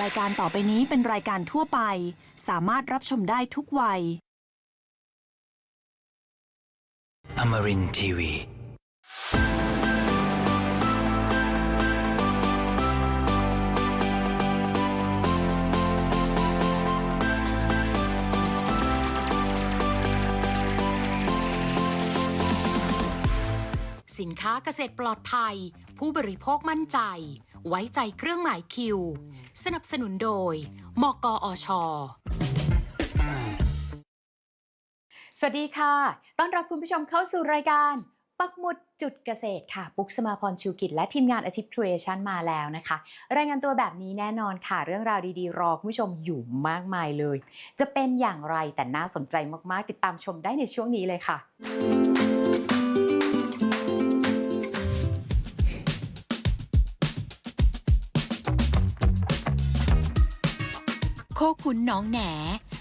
รายการต่อไปนี้เป็นรายการทั่วไป สามารถรับชมได้ทุกวัย Amarin Tiwi. สินค้าเกษตรปลอดภัย ผู้บริโภคมั่นใจ ไว้ใจเครื่องหมายคิว สนับสนุนโดย มกอช สวัสดีค่ะ ต้อนรับคุณผู้ชมเข้าสู่รายการปักหมุดจุดเกษตรค่ะ ปุ๊กสมาพรชูกิจ และทีมงานอาทิตย์ครีเอชันมาแล้วนะคะ รายงานตัวแบบนี้แน่นอนค่ะ เรื่องราวดีๆ รอคุณผู้ชมอยู่มากมายเลย จะเป็นอย่างไรแต่น่าสนใจมากๆ ติดตามชมได้ในช่วงนี้เลยค่ะ ขุนหนองแหน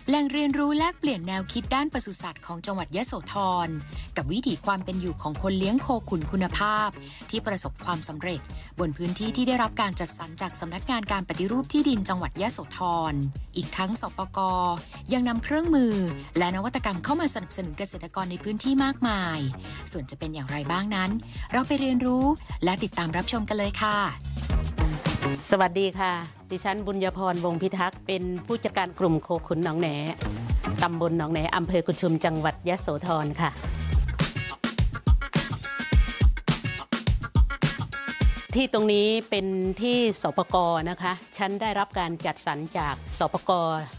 แหล่งเรียนรู้แลกเปลี่ยนแนวคิดด้านปศุสัตว์ของจังหวัดยะโสธร กับวิถีความเป็นอยู่ของคนเลี้ยงโคขุนคุณภาพ ที่ประสบความสำเร็จ บนพื้นที่ที่ได้รับการจัดสรรจากสำนักงานการปฏิรูปที่ดินจังหวัดยะโสธร อีกทั้งสปกยังนำเครื่องมือ และนวัตกรรมเข้ามาสนับสนุนเกษตรกรในพื้นที่มากมาย ส่วนจะเป็นอย่างไรบ้างนั้น เราไปเรียนรู้และติดตามรับชมกันเลยค่ะ สวัสดีค่ะ ดิฉันบุญญพรวงพิทักษ์เป็นผู้จัดการกลุ่มโคขุนหนองแหนตำบลหนองแหนอำเภอกุชุมจังหวัดยะโสธรค่ะ ที่ตรงนี้เป็นที่สปกนะคะ ฉันได้รับการจัดสรรจากสปก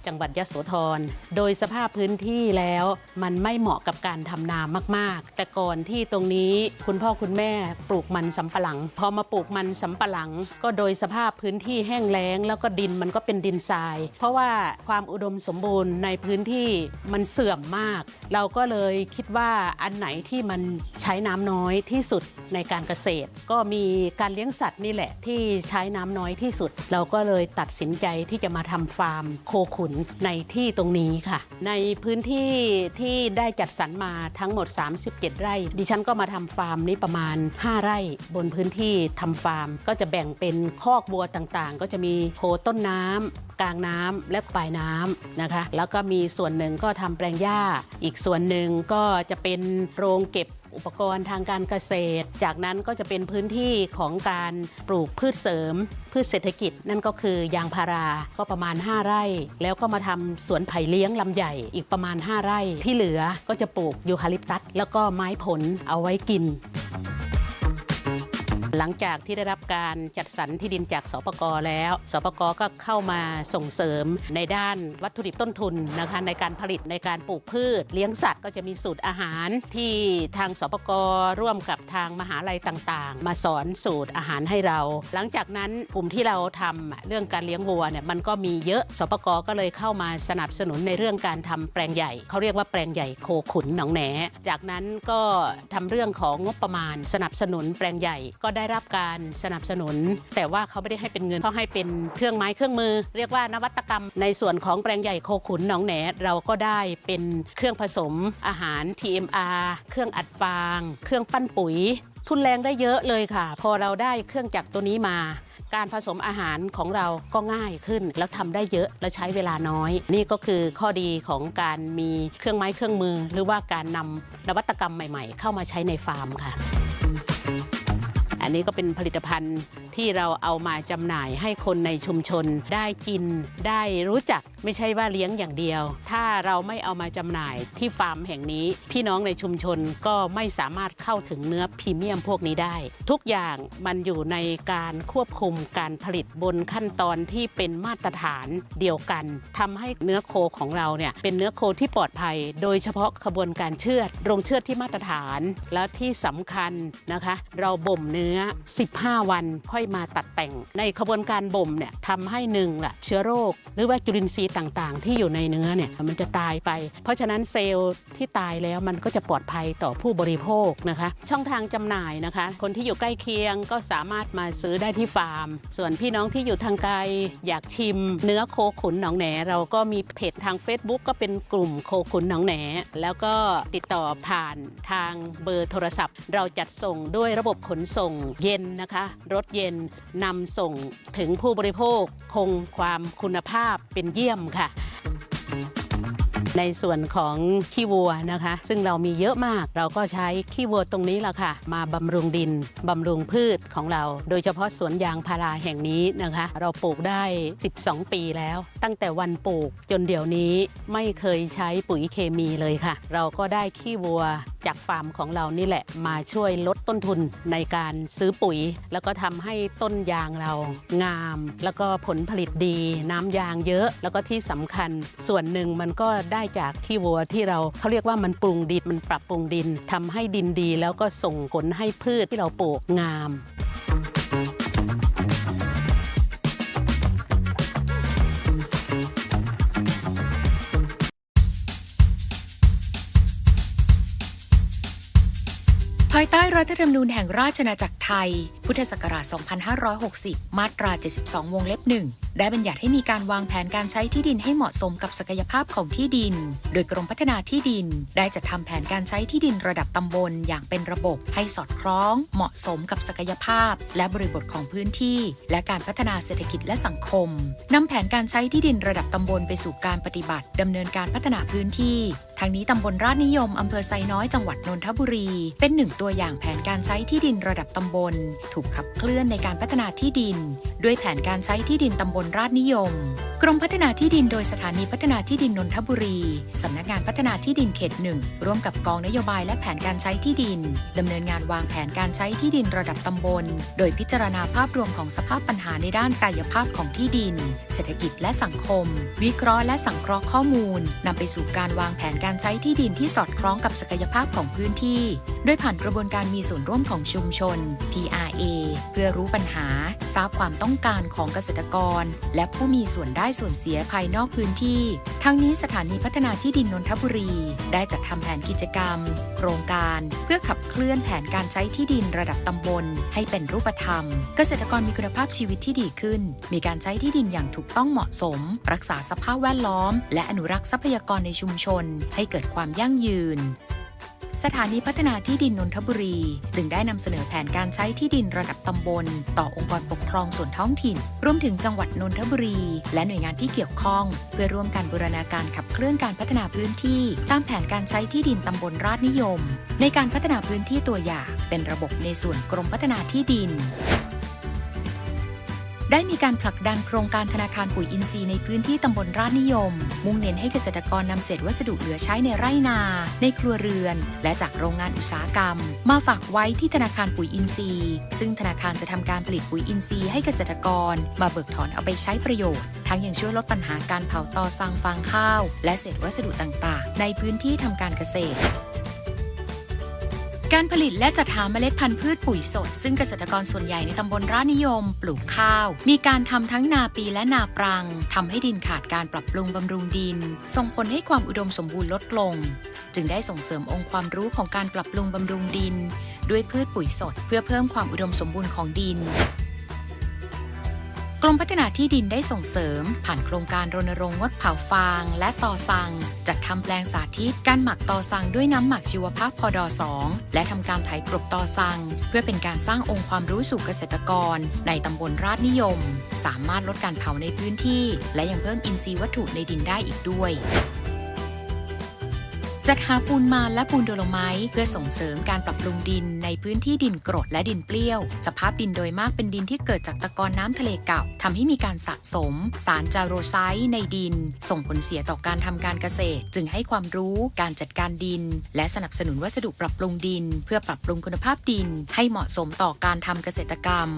จังหวัดยะโสธร โดยสภาพพื้นที่แล้วมันไม่เหมาะกับการทำนามากๆ แต่ก่อนที่ตรงนี้คุณพ่อคุณแม่ปลูกมันสำปะหลัง พอมาปลูกมันสำปะหลัง ก็โดยสภาพพื้นที่แห้งแล้ง แล้วก็ดินมันก็เป็นดินทราย เพราะว่าความอุดมสมบูรณ์ในพื้นที่มันเสื่อมมาก เราก็เลยคิดว่าอันไหนที่มันใช้น้ำน้อยที่สุดในการเกษตร ก็มีการเลี้ยงลี้ยงสัตว์นี่แหละที่ใช้น้ำน้อยที่สุด เราก็เลยตัดสินใจที่จะมาทำฟาร์มโคขุนในที่ตรงนี้ค่ะ ในพื้นที่ที่ได้จัดสรรมาทั้งหมด 37 ไร่ ดิฉันก็มาทำฟาร์มนี้ประมาณ 5 ไร่ บนพื้นที่ทำฟาร์ม ก็จะแบ่งเป็นคอกบัวต่างๆ ก็จะมีโคต้นน้ำกลางน้ำและปลายน้ำนะคะ แล้วก็มีส่วนหนึ่งก็ทำแปลงหญ้า อีกส่วนหนึ่งก็จะเป็นโรงเก็บ อุปกรณ์ทางการเกษตร จากนั้นก็จะเป็นพื้นที่ของการปลูกพืชเสริม พืชเศรษฐกิจ นั่นก็คือยางพาราก็ประมาณ 5 ไร่ แล้วก็มาทำสวนไผ่เลี้ยงลำใหญ่อีกประมาณ 5 ไร่ ที่เหลือก็จะปลูกยูคาลิปตัสแล้วก็ไม้ผลเอาไว้กิน หลังจากที่ได้รับการจัดสรรที่ดินจากสปกแล้ว สปกก็เข้ามาส่งเสริมในด้านวัตถุดิบต้นทุนนะคะในการผลิตในการปลูกพืช เลี้ยงสัตว์ก็จะมีสูตรอาหารที่ทางสปกร่วมกับทางมหาลัยต่างๆ มาสอนสูตรอาหารให้เรา หลังจากนั้นกลุ่มที่เราทำเรื่องการเลี้ยงวัวเนี่ยมันก็มีเยอะสปกก็เลยเข้ามาสนับสนุนในเรื่องการทำแปลงใหญ่เขาเรียกว่าแปลงใหญ่โคขุนหนองแหนจากนั้นก็ทำเรื่องของงบประมาณสนับสนุนแปลงใหญ่ก็ได้ได้รับการสนับสนุน แต่ว่าเขาไม่ได้ให้เป็นเงินเขาให้เป็นเครื่องไม้เครื่องมือ เรียกว่านวัตกรรม ในส่วนของแปลงใหญ่โคขุนหนองแหนเราก็ได้เป็นเครื่องผสมอาหาร TMR เครื่องอัดฟาง เครื่องปั้นปุ๋ย ทุนแรงได้เยอะเลยค่ะ พอเราได้เครื่องจักรตัวนี้มาการผสมอาหารของเราก็ง่ายขึ้น แล้วทำได้เยอะและใช้เวลาน้อย นี่ก็คือข้อดีของการมีเครื่องไม้เครื่องมือ หรือว่าการนำนวัตกรรมใหม่ ๆ เข้ามาใช้ในฟาร์มค่ะ อันนี้ก็เป็นผลิตภัณฑ์ที่เราเอามาจำหน่ายให้คนในชุมชนได้กิน ได้รู้จักไม่ใช่ว่าเลี้ยงอย่างเดียว ถ้าเราไม่เอามาจำหน่ายที่ฟาร์มแห่งนี้ พี่น้องในชุมชนก็ไม่สามารถเข้าถึงเนื้อพรีเมียมพวกนี้ได้ ทุกอย่างมันอยู่ในการควบคุมการผลิตบนขั้นตอนที่เป็นมาตรฐานเดียวกันทำให้เนื้อโคของเราเนี่ยเป็นเนื้อโคที่ปลอดภัย โดยเฉพาะขบวนการเชือดโรงเชือดที่มาตรฐาน แล้วที่สำคัญนะคะ เราบ่มเนื้อ15 วันค่อยมาตัดแต่ง ในขบวนการบ่มเนี่ยทำให้หนึ่งละเชื้อโรค หรือว่าจุลินทรีย์ต่างๆ ที่อยู่ในเนื้อเนี่ยมันจะตายไป เพราะฉะนั้นเซลล์ที่ตายแล้วมันก็จะปลอดภัยต่อผู้บริโภคนะคะ ช่องทางจำหน่ายนะคะ คนที่อยู่ใกล้เคียงก็สามารถมาซื้อได้ที่ฟาร์ม ส่วนพี่น้องที่อยู่ทางไกลอยากชิม เนื้อโคขุนหนองแหน เราก็มีเพจทาง Facebook ก็เป็นกลุ่มโคขุนหนองแหน แล้วก็ติดต่อผ่านทางเบอร์โทรศัพท์ เราจัดส่งด้วยระบบขนส่งเย็นนะคะรถเย็นเป็นนำส่งถึงผู้บริโภคคงความคุณภาพเป็นเยี่ยมค่ะ ในส่วนของขี้วัวนะคะ ซึ่งเรามีเยอะมากเราก็ใช้ขี้วัวตรงนี้แหละค่ะ มาบำรุงดินบำรุงพืชของเรา โดยเฉพาะสวนยางพาราแห่งนี้นะคะ เราปลูกได้ 12 ปีแล้ว ตั้งแต่วันปลูกจนเดี๋ยวนี้ไม่เคยใช้ปุ๋ยเคมีเลยค่ะ เราก็ได้ขี้วัวจากฟาร์มของเรานี่แหละมาช่วยลดต้นทุนในการซื้อปุ๋ย แล้วก็ทำให้ต้นยางเรางาม แล้วก็ผลผลิตดี น้ำยางเยอะ แล้วก็ที่สำคัญส่วนหนึ่งมันก็ได้จากขี้วัวที่เราเขาเรียกว่ามันปรุงดินมันปรับปรุงดินทำให้ดินดี แล้วก็ส่งผลให้พืชที่เราปลูกงามภายใต้รัฐธรรมนูญแห่งราชอาณาจักรไทย พุทธศักราช 2560 มาตรา 72 วงเล็บหนึ่ง ได้บัญญัติให้มีการวางแผนการใช้ที่ดินให้เหมาะสมกับศักยภาพของที่ดิน โดยกรมพัฒนาที่ดิน ได้จัดทำแผนการใช้ที่ดินระดับตำบลอย่างเป็นระบบให้สอดคล้อง เหมาะสมกับศักยภาพ และบริบทของพื้นที่ และการพัฒนาเศรษฐกิจและสังคมนำแผนการใช้ที่ดินระดับตำบลไปสู่การปฏิบัติดำเนินการพัฒนาพื้นที่ทางนี้ตำบลราชนิยมอำเภอไซน้อยจังหวัดนนทบุรี เป็นหนึ่งตัวอย่างแผนการใช้ที่ดินระดับตำบล ถูกขับเคลื่อนในการพัฒนาที่ดิน ด้วยแผนการใช้ที่ดินตำบลราชนิยม กรมพัฒนาที่ดินโดยสถานีพัฒนาที่ดินนนทบุรี สำนักงานพัฒนาที่ดินเขตหนึ่งร่วมกับกองนโยบายและแผนการใช้ที่ดินดำเนินงานวางแผนการใช้ที่ดินระดับตำบล โดยพิจารณาภาพรวมของสภาพปัญหาในด้านกายภาพของที่ดิน เศรษฐกิจและสังคม วิเคราะห์และสังเคราะห์ข้อมูลนำไปสู่การวางแผนการใช้ที่ดินที่สอดคล้องกับศักยภาพของพื้นที่ด้วยผ่านกระบวนการมีส่วนร่วมของชุมชน PRA พื่อรู้ปัญหา ทราบความต้องการของเกษตรกร และผู้มีส่วนได้ส่วนเสียภายนอกพื้นที่ ทั้งนี้สถานีพัฒนาที่ดินนนทบุรี ได้จัดทำแผนกิจกรรม โครงการ เพื่อขับเคลื่อนแผนการใช้ที่ดินระดับตำบล ให้เป็นรูปธรรม เกษตรกรมีคุณภาพชีวิตที่ดีขึ้น มีการใช้ที่ดินอย่างถูกต้องเหมาะสม รักษาสภาพแวดล้อม และอนุรักษ์ทรัพยากรในชุมชน ให้เกิดความยั่งยืน สถานีพัฒนาที่ดินนนทบุรี จึงได้นำเสนอแผนการใช้ที่ดินระดับตำบล ต่อองค์กรปกครองส่วนท้องถิ่น รวมถึงจังหวัดนนทบุรี และหน่วยงานที่เกี่ยวข้อง เพื่อร่วมกันบูรณาการขับเคลื่อนการพัฒนาพื้นที่ ตามแผนการใช้ที่ดินตำบลราชนิยม ในการพัฒนาพื้นที่ตัวอย่างเป็นระบบในส่วนกรมพัฒนาที่ดิน ได้มีการผลักดันโครงการธนาคารปุ๋ยอินทรีย์ในพื้นที่ตำบลราชนิยม มุ่งเน้นให้เกษตรกรนำเศษวัสดุเหลือใช้ในไร่นา ในครัวเรือน และจากโรงงานอุตสาหกรรม มาฝากไว้ที่ธนาคารปุ๋ยอินทรีย์ ซึ่งธนาคารจะทำการผลิตปุ๋ยอินทรีย์ให้เกษตรกร มาเบิกถอนเอาไปใช้ประโยชน์ ทั้งยังช่วยลดปัญหาการเผาตอสังฟางข้าว และเศษวัสดุต่างๆ ในพื้นที่ทำการเกษตร การผลิตและจัดหาเมล็ดพันธุ์พืชปุ๋ยสด ซึ่งเกษตรกรส่วนใหญ่ในตำบลร้านนิยม ปลูกข้าว มีการทำทั้งนาปีและนาปรังทำให้ดินขาดการปรับปรุงบำรุงดิน ส่งผลให้ความอุดมสมบูรณ์ลดลง จึงได้ส่งเสริมองค์ความรู้ของการปรับปรุงบำรุงดิน ด้วยพืชปุ๋ยสด เพื่อเพิ่มความอุดมสมบูรณ์ของดิน กรมพัฒนาที่ดินได้ส่งเสริม ผ่านโครงการรณรงค์งดเผาฟาง และต่อสัง จัดทำแปลงสาธิตการหมักต่อสังด้วยน้ำหมักชีวภาพพอดอ2และทำการไถกรบต่อสัง เพื่อเป็นการสร้างองค์ความรู้สู่เกษตรกร ในตำบลราชนิยม สามารถลดการเผาในพื้นที่ และยังเพิ่มอินทรีย์วัตถุในดินได้อีกด้วย จัดหาปูนมานและปูนโดโลไมต์เพื่อส่งเสริมการปรับปรุงดินในพื้นที่ดินกรดและดินเปรี้ยว สภาพดินโดยมากเป็นดินที่เกิดจากตะกอนน้ำทะเลเก่าทำให้มีการสะสม สารจาโรไซต์ในดิน ส่งผลเสียต่อการทำการเกษตร จึงให้ความรู้การจัดการดิน และสนับสนุนวัสดุปรับปรุงดิน เพื่อปรับปรุงคุณภาพดิน ให้เหมาะสมต่อการทำเกษตรกรรม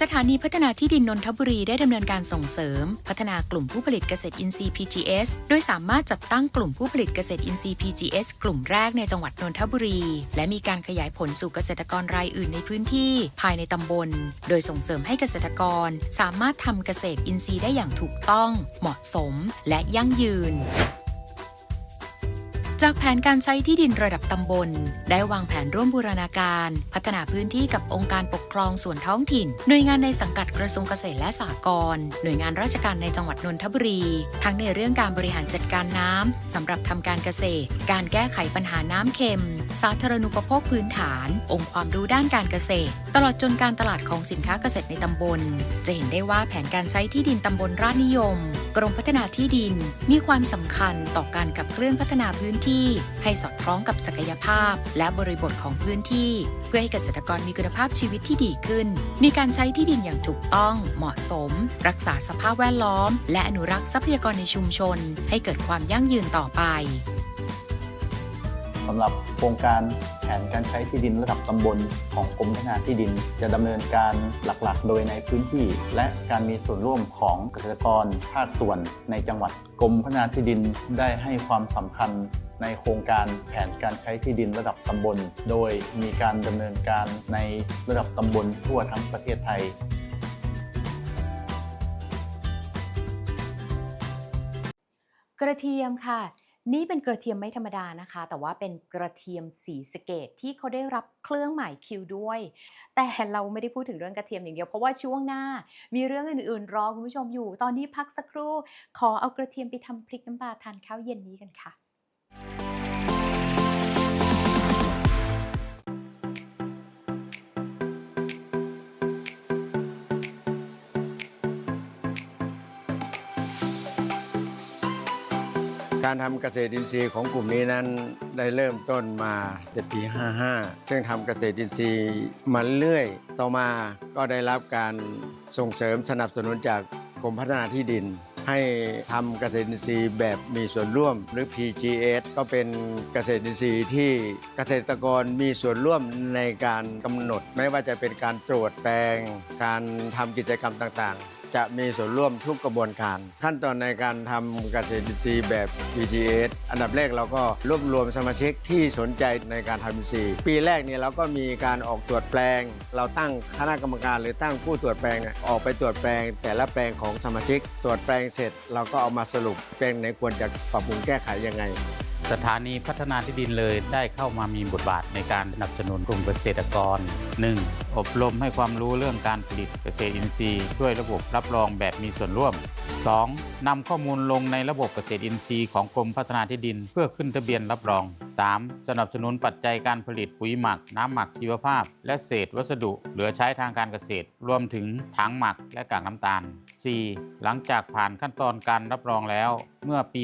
สถานีพัฒนาที่ดินนนทบุรีได้ดำเนินการส่งเสริม พัฒนากลุ่มผู้ผลิตเกษตรอินทรีย์ PGS โดยสามารถจัดตั้งกลุ่มผู้ผลิตเกษตรอินทรีย์ PGS กลุ่มแรกในจังหวัดนนทบุรี และมีการขยายผลสู่เกษตรกรรายอื่นในพื้นที่ภายในตำบล โดยส่งเสริมให้เกษตรกร สามารถทำเกษตรอินทรีย์ได้อย่างถูกต้อง เหมาะสม และยั่งยืน จากแผนการใช้ที่ดินระดับตำบล ได้วางแผนร่วมบูรณาการ พัฒนาพื้นที่กับองค์การปกครองส่วนท้องถิ่น หน่วยงานในสังกัดกระทรวงเกษตรและสหกรณ์หน่วยงานราชการในจังหวัดนนทบุรี ทั้งในเรื่องการบริหารจัดการน้ำสำหรับทำการเกษตร การแก้ไขปัญหาน้ำเค็ม สาธารณูปโภคพื้นฐาน องค์ความรู้ด้านการเกษตร ตลอดจนการตลาดของสินค้าเกษตรในตำบล จะเห็นได้ว่าแผนการใช้ที่ดินตำบลราชนิยม กรมพัฒนาที่ดิน มีความสำคัญต่อการขับเคลื่อนพัฒนาพื้นที่ให้สอดคล้องกับศักยภาพ และบริบทของพื้นที่ เพื่อให้เกษตรกรมีคุณภาพชีวิตที่ดีขึ้น มีการใช้ที่ดินอย่างถูกต้องเหมาะสม รักษาสภาพแวดล้อม และอนุรักษ์ทรัพยากรในชุมชน ให้เกิดความยั่งยืนต่อไปสำหรับโครงการแผนการใช้ที่ดินระดับตำบลของกรมพัฒนาที่ดิน จะดำเนินการหลักๆ โดยในพื้นที่ และการมีส่วนร่วมของเกษตรกรภาคส่วนในจังหวัดกรมพัฒนาที่ดินได้ให้ความสำคัญ ในโครงการแผนการใช้ที่ดินระดับตำบล โดยมีการดำเนินการในระดับตำบลทั่วทั้งประเทศไทยกระเทียมค่ะ นี่เป็นกระเทียมไม่ธรรมดานะคะ แต่ว่าเป็นกระเทียมสีสเกตที่เขาได้รับเครื่องหมายคิวด้วย แต่เราไม่ได้พูดถึงเรื่องกระเทียมอย่างเดียวเพราะว่าช่วงหน้า มีเรื่องอื่นๆ รอคุณผู้ชมอยู่ ตอนนี้พักสักครู่ ขอเอากระเทียมไปทำพริกน้ำปลาทานข้าวเย็นนี้กันค่ะ การทำเกษตรอินทรีย์ของกลุ่มนี้นั้นได้เริ่มต้นมาในปี 55 ซึ่งทำเกษตรอินทรีย์มาเรื่อย ต่อมาก็ได้รับการส่งเสริมสนับสนุนจาก กรมพัฒนาที่ดิน ให้ทำเกษตรอินทรีย์แบบมีส่วนร่วมหรือ PGS ก็เป็นเกษตรอินทรีย์ที่เกษตรกรมีส่วนร่วมในการกำหนด ไม่ว่าจะเป็นการตรวจแปลง การทำกิจกรรมต่างๆ จะมีส่วนร่วมทุกกระบวนการ ขั้นตอนในการทำเกษตรอินทรีย์แบบ PGS อันดับแรกเราก็รวบรวมสมาชิกที่สนใจในการทำอินทรีย์ ปีแรกเนี่ยเราก็มีการออกตรวจแปลง เราตั้งคณะกรรมการหรือตั้งผู้ตรวจแปลงออกไปตรวจแปลง แต่ละแปลงของสมาชิก ตรวจแปลงเสร็จ เราก็เอามาสรุปแปลงไหนควรจะปรับปรุงแก้ไขยังไง สถานีพัฒนาที่ดินเลยได้เข้ามามีบทบาทในการสนับสนุนกลุ่มเกษตรกร 1. อบรมให้ความรู้เรื่องการผลิตเกษตรอินทรีย์ ด้วยระบบรับรองแบบมีส่วนร่วม 2. นำข้อมูลลงในระบบเกษตรอินทรีย์ของกรมพัฒนาที่ดิน เพื่อขึ้นทะเบียนรับรอง 3. สนับสนุนปัจจัยการผลิตปุ๋ยหมัก น้ำหมักชีวภาพ และเศษวัสดุเหลือใช้ทางการเกษตร รวมถึงถังหมักและกากน้ำตาล 4. หลังจากผ่านขั้นตอนการรับรองแล้ว เมื่อปี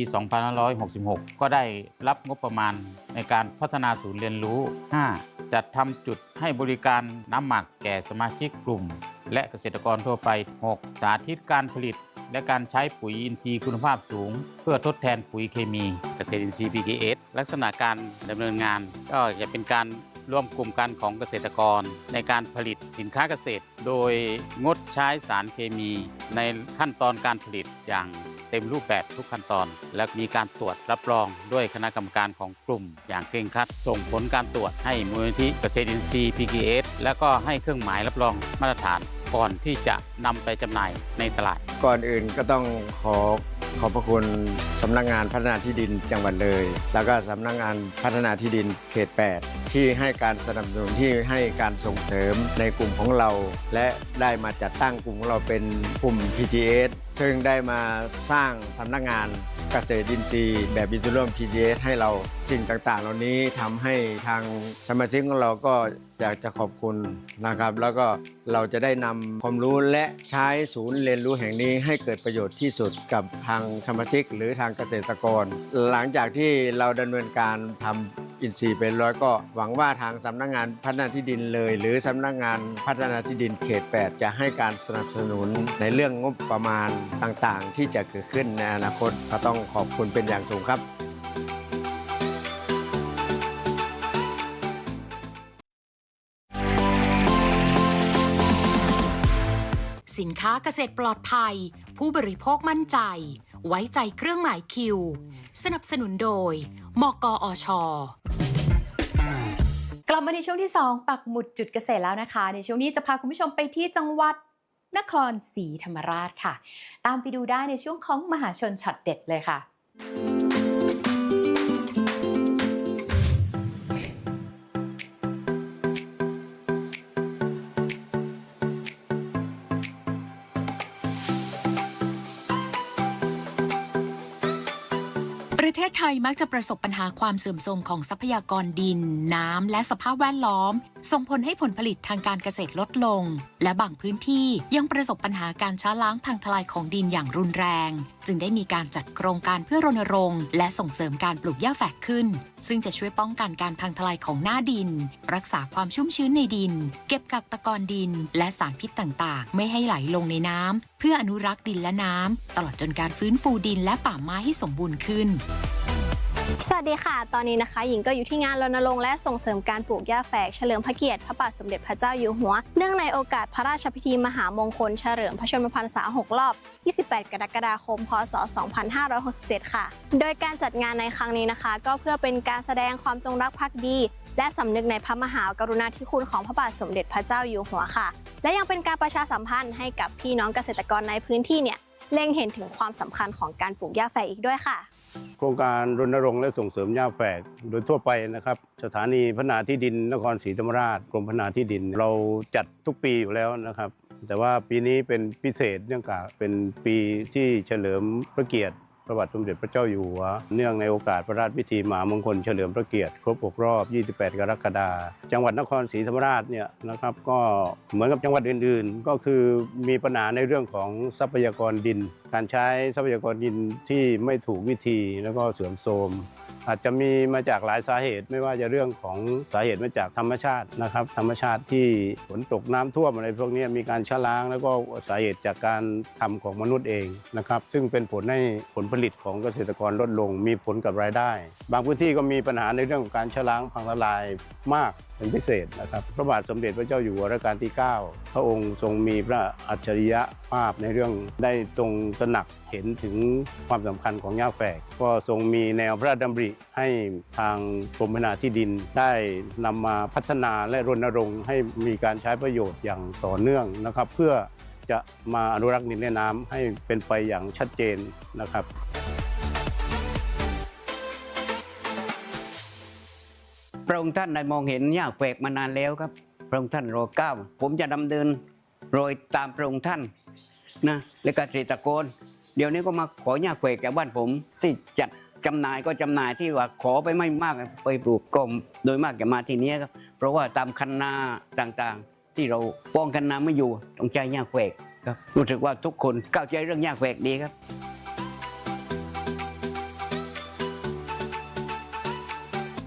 2566 ก็ได้รับงบประมาณในการพัฒนาศูนย์เรียนรู้ 5. จัดทำจุดให้บริการน้ำหมักแก่สมาชิกกลุ่ม และเกษตรกรทั่วไป 6. สาธิตการผลิต และการใช้ปุ๋ยอินทรีย์คุณภาพสูง เพื่อทดแทนปุ๋ยเคมีเกษตรอินทรีย์ PKS ลักษณะการดำเนินงาน ก็จะเป็นการร่วมกลุ่มกันของเกษตรกร ในการผลิตสินค้าเกษตร โดยงดใช้สารเคมี ในขั้นตอนการผลิตอย่างเต็มรูปแบบทุกขั้นตอน และมีการตรวจรับรองด้วยคณะกรรมการของกลุ่ม อย่างเคร่งครัด ส่งผลการตรวจให้มูลนิธิเกษตรอินทรีย์ PKS แล้วก็ให้เครื่องหมายรับรองมาตรฐาน ก่อนที่จะนำไปจำหน่ายในตลาด ก่อนอื่นก็ต้องขอขอบพระคุณสำนักงานพัฒนาที่ดินจังหวัดเลย แล้วก็สำนักงานพัฒนาที่ดินเขต 8 ที่ให้การสนับสนุนที่ให้การส่งเสริมในกลุ่มของเรา และได้มาจัดตั้งกลุ่มของเราเป็นกลุ่ม PGS ซึ่งได้มาสร้างสำนักงาน เกษตรดินทรีย์แบบบิจูร่วม PGS ให้เราสิ่งต่างๆ เหล่านี้ทำให้ทางสมาชิกของเราก็อยากจะขอบคุณนะครับ แล้วก็เราจะได้นำความรู้และใช้ศูนย์เรียนรู้แห่งนี้ให้เกิดประโยชน์ที่สุดกับทางสมาชิกหรือทางเกษตรกร หลังจากที่เราดำเนินการทำ อินทรีย์เป็นร้อยก็หวังว่าทางสำนักงานพัฒนาที่ดินเลย หรือสำนักงานพัฒนาที่ดินเขต 8 จะให้การสนับสนุนในเรื่องงบประมาณต่างๆ ที่จะเกิดขึ้นในอนาคตก็ต้องขอบคุณเป็นอย่างสูงครับสินค้าเกษตรปลอดภัย ผู้บริโภคมั่นใจ ไว้ใจเครื่องหมายคิว สนับสนุนโดย มกอช กลับมาในช่วงที่ 2 ปักหมุดจุดเกษตรแล้วนะคะ ในช่วงนี้จะพาคุณผู้ชมไปที่จังหวัดนครศรีธรรมราชค่ะ ตามไปดูได้ในช่วงของมหาชนช็อตเด็ดเลยค่ะ เทศไทยมักจะประสบปัญหาความเสื่อมโทรมของทรัพยากรดิน น้ำ และสภาพแวดล้อม ส่งผลให้ผลผลิตทางการเกษตรลดลง และบางพื้นที่ยังประสบปัญหาการช้าล้างพังทลายของดินอย่างรุนแรง จึงได้มีการจัดโครงการเพื่อรณรงค์และส่งเสริมการปลูกหญ้าแฝกขึ้น ซึ่งจะช่วยป้องกันการพังทลายของหน้าดิน รักษาความชุ่มชื้นในดิน เก็บกักตะกอนดิน และสารพิษต่างๆ ไม่ให้ไหลลงในน้ำเพื่ออนุรักษ์ดินและน้ำตลอดจนการฟื้นฟูดินและป่าไม้ให้สมบูรณ์ขึ้น สวัสดีค่ะ ตอนนี้นะคะ หญิงก็อยู่ที่งานรณรงค์และส่งเสริมการปลูกหญ้าแฝกเฉลิมพระเกียรติพระบาทสมเด็จพระเจ้าอยู่หัว เนื่องในโอกาสพระราชพิธีมหามงคลเฉลิมพระชนมพรรษา 6 รอบ 28 กรกฎาคม พศ 2567 ค่ะ โดยการจัดงานในครั้งนี้นะคะ ก็เพื่อเป็นการแสดงความจงรักภักดี และสำนึกในพระมหากรุณาธิคุณของพระบาทสมเด็จพระเจ้าอยู่หัวค่ะ และยังเป็นการประชาสัมพันธ์ให้กับพี่น้องเกษตรกรในพื้นที่เนี่ยเล็งเห็นถึงความสำคัญของการปลูกหญ้าแฝกอีกด้วยค่ะ โครงการรณรงค์และส่งเสริมหญ้าแฝกโดยทั่วไปนะครับ สถานีพัฒนาที่ดินนครศรีธรรมราชกรมพัฒนาที่ดิน เราจัดทุกปีอยู่แล้วนะครับ แต่ว่าปีนี้เป็นพิเศษเนื่องจากเป็นปีที่เฉลิมพระเกียรติ ระบาทสมเด็จพระเจ้าอยู่หัว เนื่องในโอกาสพระราชพิธีมหามงคลเฉลิมพระเกียรติ ครบ 6 รอบ 28 กรกฎาคม จังหวัดนครศรีธรรมราชเนี่ยนะครับก็เหมือนกับจังหวัดอื่นๆ ก็คือมีปัญหาในเรื่องของทรัพยากรดิน การใช้ทรัพยากรดินที่ไม่ถูกวิธีแล้วก็เสื่อมโทรม อาจจะมีมาจากหลายสาเหตุ ไม่ว่าจะเรื่องของสาเหตุมาจากธรรมชาตินะครับ ธรรมชาติที่ฝนตกน้ำท่วมอะไรพวกนี้มีการชะล้าง แล้วก็สาเหตุจากการทำของมนุษย์เองนะครับซึ่งเป็นผลให้ผลผลิตของเกษตรกรลดลง มีผลกับรายได้ บางพื้นที่ก็มีปัญหาในเรื่องของการชะล้างพังทลายมาก เป็นพิเศษนะครับ พระบาทสมเด็จพระเจ้าอยู่หัวรัชกาลที่ 9 พระองค์ทรงมีพระอัจฉริยะภาพในเรื่องได้ทรงตระหนักเห็นถึงความสำคัญของหญ้าแฝก ก็ทรงมีแนวพระราชดำริให้ทางกรมพัฒนาที่ดินได้นำมาพัฒนาและรณรงค์ให้มีการใช้ประโยชน์อย่างต่อเนื่องนะครับ เพื่อจะมาอนุรักษ์ดินและน้ำให้เป็นไปอย่างชัดเจนนะครับ พระองค์ท่านได้มองเห็นหญ้าแฝกมานานแล้วครับ พระองค์ท่านรอเก้า ผมจะดำเนินรอยตามพระองค์ท่านนะและกษตรกรเดี๋ยวนี้ก็มาขอหญ้าแฝกจากบ้านผมที่จัดจำหน่ายก็จำหน่ายที่ว่าขอไปไม่มากไปปลูกก็โดยมากจะมาที่นี้ครับ เพราะว่าตามคันนาต่างๆ ที่เราป้องกันน้ำไม่อยู่ต้องใช้หญ้าแฝกครับรู้สึกว่าทุกคนเข้าใจเรื่องหญ้าแฝกดีครับ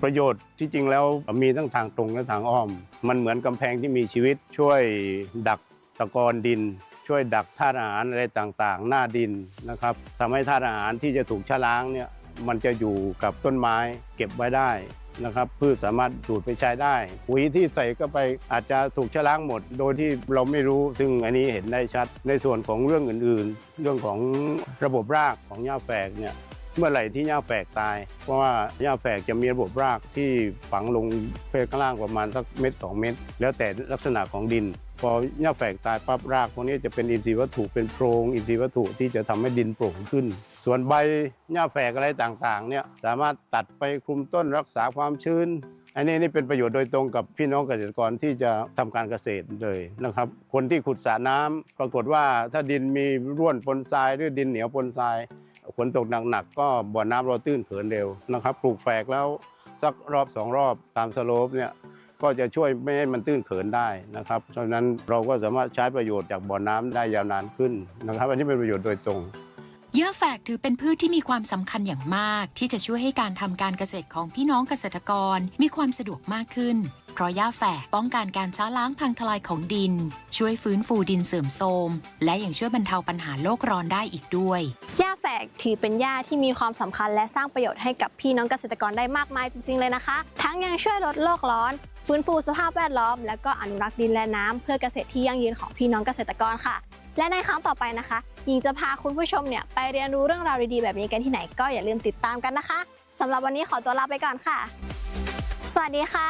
ประโยชน์ที่จริงแล้วมีทั้งทางตรงและทางอ้อม มันเหมือนกำแพงที่มีชีวิตช่วยดักตะกอนดิน ช่วยดักธาตุอาหารอะไรต่างๆ หน้าดินนะครับทำให้ธาตุอาหารที่จะถูกชะล้างเนี่ยมันจะอยู่กับต้นไม้เก็บไว้ได้นะครับพืชสามารถดูดไปใช้ได้ปุ๋ยที่ใส่ก็ไปอาจจะถูกชะล้างหมด โดยที่เราไม่รู้ ซึ่งอันนี้เห็นได้ชัดในส่วนของเรื่องอื่น ๆ เรื่องของระบบรากของหญ้าแฝกเนี่ย มื่อไหร่ที่หญ้าแฝกตาย เพราะว่าหญ้าแฝกจะมีระบบรากที่ฝังลงเพข้างล่างประมาณสักเม็ด2เม็ดแล้วแต่ลักษณะของดิน พอหญ้าแฝกตายปั๊บรากพวกนี้จะเป็นอินทรีย์วัตถุเป็นโพรงอินทรีย์วัตถุที่จะทำให้ดินโปร่งขึ้น ส่วนใบหญ้าแฝกอะไรต่างๆเนี่ยสามารถตัดไปคลุมต้นรักษาความชื้นอันนี้นี่เป็นประโยชน์โดยตรงกับพี่น้องเกษตรกรที่จะทำการเกษตรเลยนะครับ คนที่ขุดสระน้ำปรากฏว่าถ้าดินมีร่วนปนทรายหรือดินเหนียวปนทราย ฝนตกหนักๆก็บ่อน้ำเราตื้นเขินเร็วนะครับ ปลูกแฝกแล้วสักรอบสองรอบตามสโลปเนี่ยก็จะช่วยไม่ให้มันตื้นเขินได้นะครับเพราะฉะนั้นเราก็สามารถใช้ประโยชน์จากบ่อน้ำได้ยาวนานขึ้นนะครับ อันนี้เป็นประโยชน์โดยตรง หญ้าแฝกถือเป็นพืชที่มีความสำคัญอย่างมาก ที่จะช่วยให้การทำการเกษตรของพี่น้องเกษตรกรมีความสะดวกมากขึ้น เพราะหญ้าแฝกป้องกันการช้าล้างพังทลายของดิน ช่วยฟื้นฟูดินเสื่อมโทรมและยังช่วยบรรเทาปัญหาโลกร้อนได้อีกด้วยหญ้าแฝกถือเป็นหญ้าที่มีความสำคัญและสร้างประโยชน์ให้กับพี่น้องเกษตรกรได้มากมายจริง ๆ เลยนะคะ ทั้งยังช่วยลดโลกร้อน ฟื้นฟูสภาพแวดล้อม และก็อนุรักษ์ดินและน้ำเพื่อเกษตรที่ยั่งยืนของพี่น้องเกษตรกรค่ะ และในครั้งต่อไปนะคะ หญิงจะพาคุณผู้ชมเนี่ยไปเรียนรู้เรื่องราวดีๆแบบนี้กันที่ไหนก็อย่าลืมติดตามกันนะคะสำหรับวันนี้ขอตัวลาไปก่อนค่ะ สวัสดีค่ะ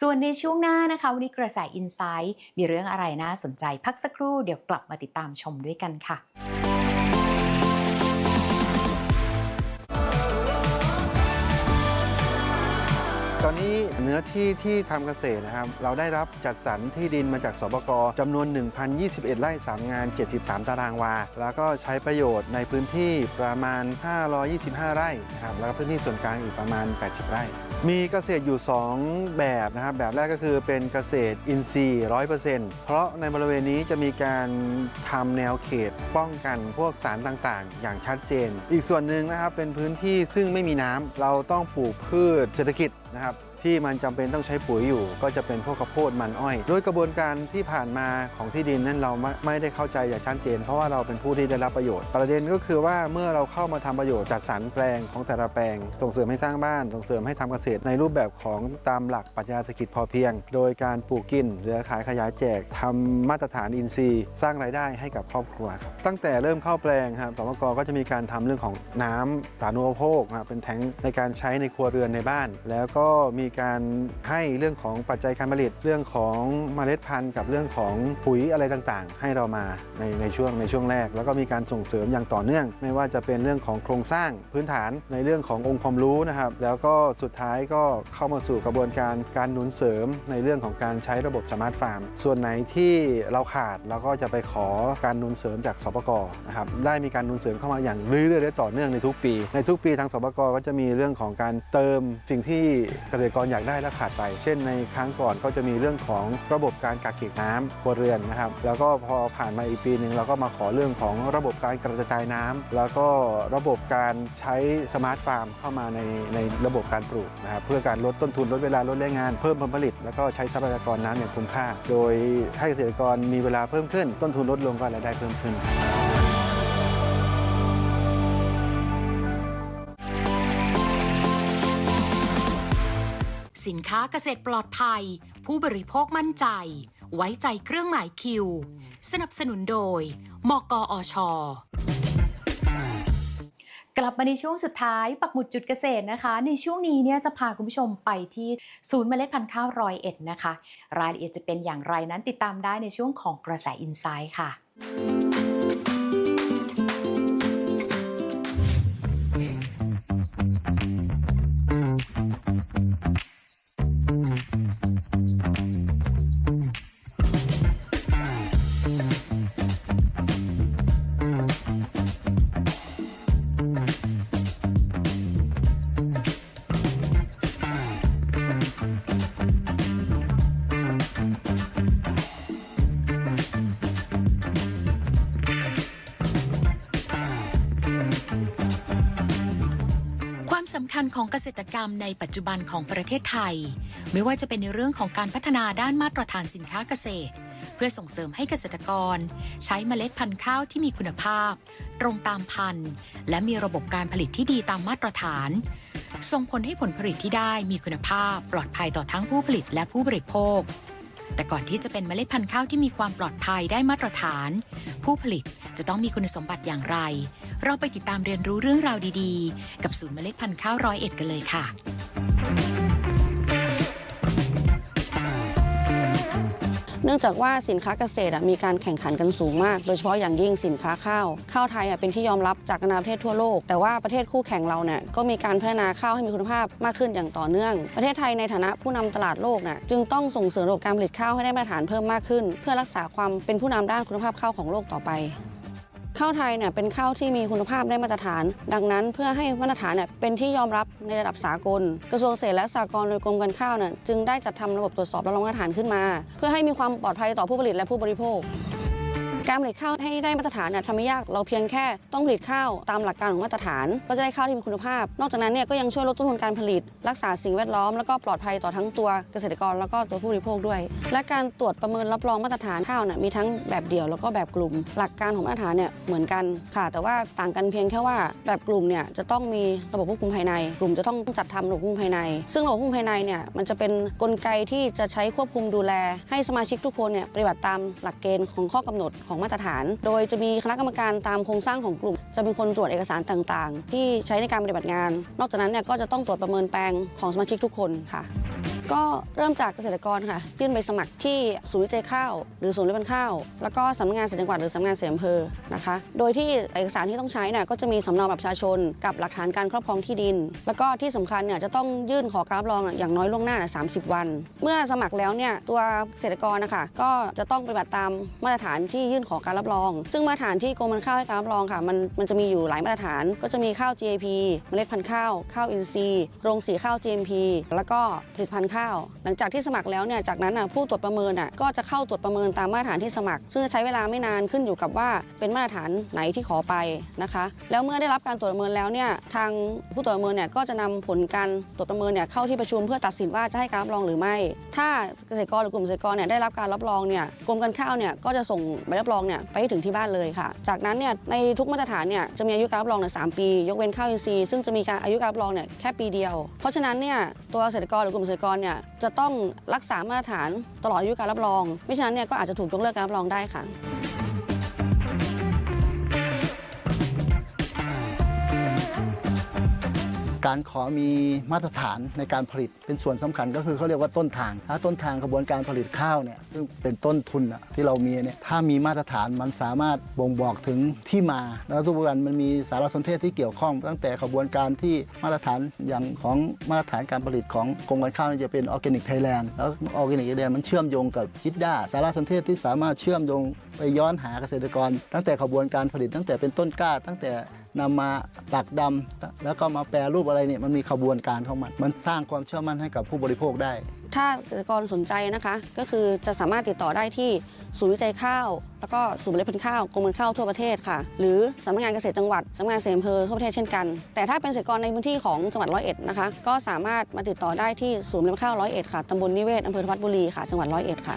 ส่วนในช่วงหน้านะคะ วันนี้กระแสอินไซต์มีเรื่องอะไรน่าสนใจพักสักครู่เดี๋ยวกลับมาติดตามชมด้วยกันค่ะ ตอนนี้เนื้อที่ที่ทำเกษตรนะครับ เราได้รับจัดสรรที่ดินมาจากสปกจำนวน 1,021 ไร่ 3 งาน 73 ตารางวา แล้วก็ใช้ประโยชน์ในพื้นที่ประมาณ 525 ไร่นะครับ แล้วก็พื้นที่ส่วนกลางอีกประมาณ 80 ไร่ มีเกษตรอยู่ 2 แบบนะครับ แบบแรกก็คือเป็นเกษตรอินทรีย์ 100%เพราะในบริเวณนี้จะมีการทำแนวเขตป้องกันพวกสารต่างๆ อย่างชัดเจน อีกส่วนหนึ่งนะครับเป็นพื้นที่ซึ่งไม่มีน้ำเราต้องปลูกพืชเศรษฐกิจ นะครับ ที่มันจำเป็นต้องใช้ปุ๋ยอยู่ ก็จะเป็นพวกข้าวโพดมันอ้อยโดยกระบวนการที่ผ่านมาของที่ดินนั้นเราไม่ไมได้เข้าใจอย่างชัดเจน เพราะว่าเราเป็นผู้ที่ได้รับประโยชน์ ประเด็นก็คือว่าเมื่อเราเข้ามาทำประโยชน์จัดสรรแปลงของแต่ละแปลง ส่งเสริมให้สร้างบ้าน ส่งเสริมให้ทำเกษตรในรูปแบบของตามหลักปรัชญาเศรษฐกิจพอเพียง โดยการปลูกกินเหลือขายขยายแจกทำมาตรฐานอินทรีย์ สร้างรายได้ให้กับครอบครัวครับตั้งแต่เริ่มเข้าแปลงครับสมกก็จะมีการทำเรื่องของน้ำสาธารณูปโภคนะครับเป็นแทงในการใช้ในครัวเรือนในบ้าน แล้วก็มีการให้เรื่องของปัจจัยการผลิตเรื่องของเมล็ดพันธุ์ กับเรื่องของปุ๋ยอะไรต่างๆ ให้เรามาในในช่วงในช่วงแรก แล้วก็มีการส่งเสริมอย่างต่อเนื่อง ไม่ว่าจะเป็นเรื่องของโครงสร้างพื้นฐานในเรื่องขององค์ความรู้นะครับ แล้วก็สุดท้ายก็เข้ามาสู่กระบวนการการหนุนเสริมในเรื่องของการใช้ระบบสมาร์ทฟาร์ม ส่วนไหนที่เราขาดเราก็จะไปขอการหนุนเสริมจากสปกนะครับได้มีการหนุนเสริมเข้ามาอย่างเรื่อยๆและต่อเนื่องในทุกปี ในทุกปีทางสปกก็จะมีเรื่องของการเติมสิ่งที่เกษตรกรอยากได้และขาดไป เช่นในครั้งก่อนก็จะมีเรื่องของระบบการกักเก็บน้ำครัวเรือนนะครับ แล้วก็พอผ่านมาอีกปีหนึ่งเราก็มาขอเรื่องของระบบการกระจายน้ำแล้วก็ระบบการใช้สมาร์ทฟาร์มเข้ามาในในระบบการปลูกนะครับเพื่อการลดต้นทุนลดเวลาลดแรงงานเพิ่มผลผลิต แล้วก็ใช้ทรัพยากรน้ำอย่างคุ้มค่า โดยให้เกษตรกรมีเวลาเพิ่มขึ้น ต้นทุนลดลงก็รายได้เพิ่มขึ้น สินค้าเกษตรปลอดภัย ผู้บริโภคมั่นใจ ไว้ใจเครื่องหมายคิว สนับสนุนโดย มกอชกลับมาในช่วงสุดท้ายปักหมุดจุดเกษตรนะคะ ในช่วงนี้เนี่ยจะพาคุณผู้ชมไปที่ศูนย์เมล็ดพันธุ์ข้าวรอยเอ็ดนะคะ รายละเอียดจะเป็นอย่างไรนั้นติดตามได้ในช่วงของกระแสอินไซด์ค่ะ คัญของเกษตรกรรมในปัจจุบันของประเทศไทย ไม่ว่าจะเป็นในเรื่องของการพัฒนาด้านมาตรฐานสินค้าเกษตร เพื่อส่งเสริมให้เกษตรกร ใช้เมล็ดพันธุ์ข้าวที่มีคุณภาพ ตรงตามพันธุ์ และมีระบบการผลิตที่ดีตามมาตรฐาน ส่งผลให้ผลผลิตที่ได้มีคุณภาพ ปลอดภัยต่อทั้งผู้ผลิตและผู้บริโภค แต่ก่อนที่จะเป็นเมล็ดพันธุ์ข้าวที่มีความปลอดภัยได้มาตรฐาน ผู้ผลิตจะต้องมีคุณสมบัติอย่างไร เราไปติดตามเรียนรู้เรื่องราวดีๆ กับศูนย์เมล็ดพันธุ์ข้าวร้อยเอ็ดกันเลยค่ะ เนื่องจากว่าสินค้าเกษตรมีการแข่งขันกันสูงมาก โดยเฉพาะอย่างยิ่งสินค้าข้าว ข้าวไทยเป็นที่ยอมรับจากนานาประเทศทั่วโลก แต่ว่าประเทศคู่แข่งเราเนี่ยก็มีการพัฒนาข้าวให้มีคุณภาพมากขึ้นอย่างต่อเนื่อง ประเทศไทยในฐานะผู้นำตลาดโลกน่ะจึงต้องส่งเสริมระบบการผลิตข้าวให้ได้มาตรฐานเพิ่มมากขึ้น เพื่อรักษาความเป็นผู้นำด้านคุณภาพข้าวของโลกต่อไป ข้าวไทยเนี่ยเป็นข้าวที่มีคุณภาพได้มาตรฐาน ดังนั้นเพื่อให้มาตรฐานเนี่ยเป็นที่ยอมรับในระดับสากล กระทรวงเกษตรและสหกรณ์โดยกรมการข้าวเนี่ยจึงได้จัดทำระบบตรวจสอบและรองมาตรฐานขึ้นมา เพื่อให้มีความปลอดภัยต่อผู้ผลิตและผู้บริโภค การผลิตข้าวให้ได้มาตรฐานเนี่ยทำไม่ยากเราเพียงแค่ต้องผลิตข้าวตามหลักการของมาตรฐาน ก็จะได้ข้าวที่มีคุณภาพ นอกจากนั้นเนี่ยก็ยังช่วยลดต้นทุนการผลิต รักษาสิ่งแวดล้อมแล้วก็ปลอดภัยต่อทั้งตัวเกษตรกรแล้วก็ตัวผู้บริโภคด้วย และการตรวจประเมินรับรองมาตรฐานข้าวเนี่ยมีทั้งแบบเดี่ยวแล้วก็แบบกลุ่ม หลักการของมาตรฐานเนี่ยเหมือนกันค่ะ แต่ว่าต่างกันเพียงแค่ว่าแบบกลุ่มเนี่ยจะต้องมีระบบควบคุมภายใน กลุ่มจะต้องจัดทำระบบควบคุมภายใน ซึ่งระบบควบคุมภายในเนี่ยมันจะเป็นกลไกที่จะใช้ควบคุมดูแล ให้สมาชิกทุกคนเนี่ยปฏิบัติตามหลักเกณฑ์ของข้อกำหนดของของมาตรฐาน โดยจะมีคณะกรรมการตามโครงสร้างของกลุ่ม จะเป็นคนตรวจเอกสารต่างๆ ที่ใช้ในการปฏิบัติงาน นอกจากนั้นเนี่ยก็จะต้องตรวจประเมินแปลงของสมาชิกทุกคนค่ะ ก็เริ่มจากเกษตรกรค่ะ ยื่นใบสมัครที่ศูนย์วิจัยข้าว หรือศูนย์รับเป็นข้าว แล้วก็สำนักงานเกษตจังหวัดหรือสำนักงานเกษตอำเภอนะคะ โดยที่เอกสารที่ต้องใช้เนี่ยก็จะมีสำเนาบัตรประชาชน กับหลักฐานการครอบครองที่ดิน แล้วก็ที่สำคัญเนี่ยจะต้องยื่นขอการรับรองอย่างน้อยล่วงหน้าสามสิบวัน เมื่อสมัครแล้วเนี่ยตัวเกษตรกรนะคะก็จะต้องปฏิบัติตามมาตรฐานที่ยื่นขอการรับรอง ซึ่งมาตรฐานที่กรมการข้าวให้การรับรองค่ะมันมันจะมีอยู่หลายมาตรฐาน ก็จะมีข้าว GAP เมล็ดพันธุ์ข้าวข้าวอินทรีย์โรงสีข้าว GMP แล้วก็ผลิตภัณฑ์ข้าว หลังจากที่สมัครแล้วเนี่ยจากนั้นนะผู้ตรวจประเมินน่ะก็จะเข้าตรวจประเมินตามมาตรฐานที่สมัคร ซึ่งจะใช้เวลาไม่นานขึ้นอยู่กับว่าเป็นมาตรฐานไหนที่ขอไปนะคะ แล้วเมื่อได้รับการตรวจประเมินแล้วเนี่ยทางผู้ตรวจประเมินเนี่ยก็จะนำผลการตรวจประเมินเนี่ยเข้าที่ประชุมเพื่อตัดสินว่าจะให้การรับรองหรือไม่ ถ้าเกษตรกรหรือกลุ่มเกษตรกรเนี่ยได้รับการรับรองเนี่ยกรมการข้าวเนี่ยก็จะส่งใบรับรองเนี่ยไปให้ถึงที่บ้านเลยค่ะ จากนั้นเนี่ยในทุกมาตรฐานเนี่ยจะมีอายุการรับรองเนี่ยสปี ยกเว้นข้าวอินทรีย์ซึ่งจะมีการอายุการรับรองเนี่ยแค่ปีเดียว เพราะฉะนั้นเนี่ยตัวเกษตรกรหรือกลุ่มเกษตรกรเนี่ยจะต้องรักษามาตรฐานตลอดอายุการรับรองไม่ฉะนั้นเนี่ยก็อาจจะถูกยกเลิกการรับรองได้ค่ะ การขอมีมาตรฐานในการผลิตเป็นส่วนสำคัญก็คือเขาเรียกว่าต้นทาง ถ้าต้นทางกระบวนการผลิตข้าวเนี่ยซึ่งเป็นต้นทุนที่เรามีเนี่ยถ้ามีมาตรฐานมันสามารถบ่งบอกถึงที่มา แล้วทุกวันมันมีสารสนเทศที่เกี่ยวข้อง ตั้งแต่กระบวนการที่มาตรฐานอย่างของมาตรฐานการผลิตของกรมการข้าวจะเป็นออร์แกนิกไทยแลนด์แล้วออร์แกนิกไทยแลนด์มันเชื่อมโยงกับจิดด้าสารสนเทศที่สามารถเชื่อมโยงไปย้อนหาเกษตรกร ตั้งแต่กระบวนการผลิตตั้งแต่เป็นต้นกล้า ตั้งแต่ นำมาตักดำแล้วก็มาแปรรูปอะไรเนี่ยมันมีขบวนการของมัน มันสร้างความเชื่อมั่นให้กับผู้บริโภคได้ ถ้าเกษตรกรสนใจนะคะ ก็คือจะสามารถติดต่อได้ที่ศูนย์วิจัยข้าว แล้วก็ศูนย์เมล็ดพันธุ์ข้าวกรมการข้าวทั่วประเทศค่ะ หรือสำนักงานเกษตรจังหวัดสำนักงานเกษตรอำเภอทั่วประเทศเช่นกัน แต่ถ้าเป็นเกษตรกรในพื้นที่ของจังหวัดร้อยเอ็ดนะคะ ก็สามารถมาติดต่อได้ที่ศูนย์เมล็ดพันธุ์ข้าวร้อยเอ็ดค่ะตำบลนิเวศอำเภอธวัดบุรีค่ะ จังหวัดร้อยเอ็ดค่ะ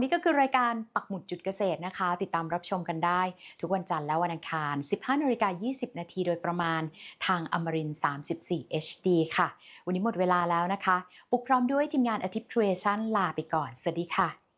ดนี้ก็คือรายการปักหมุดจุดเกษตรนะคะ ติดตามรับชมกันได้ ทุกวันจันทร์และวันอังคาร 15นาฬิกา20 นาทีโดยประมาณทางอมริน 34 HD ค่ะ วันนี้หมดเวลาแล้วนะคะ ปุกพร้อมด้วยทีมงานอาทิตย์ครีเอชั่นลาไปก่อน สวัสดีค่ะ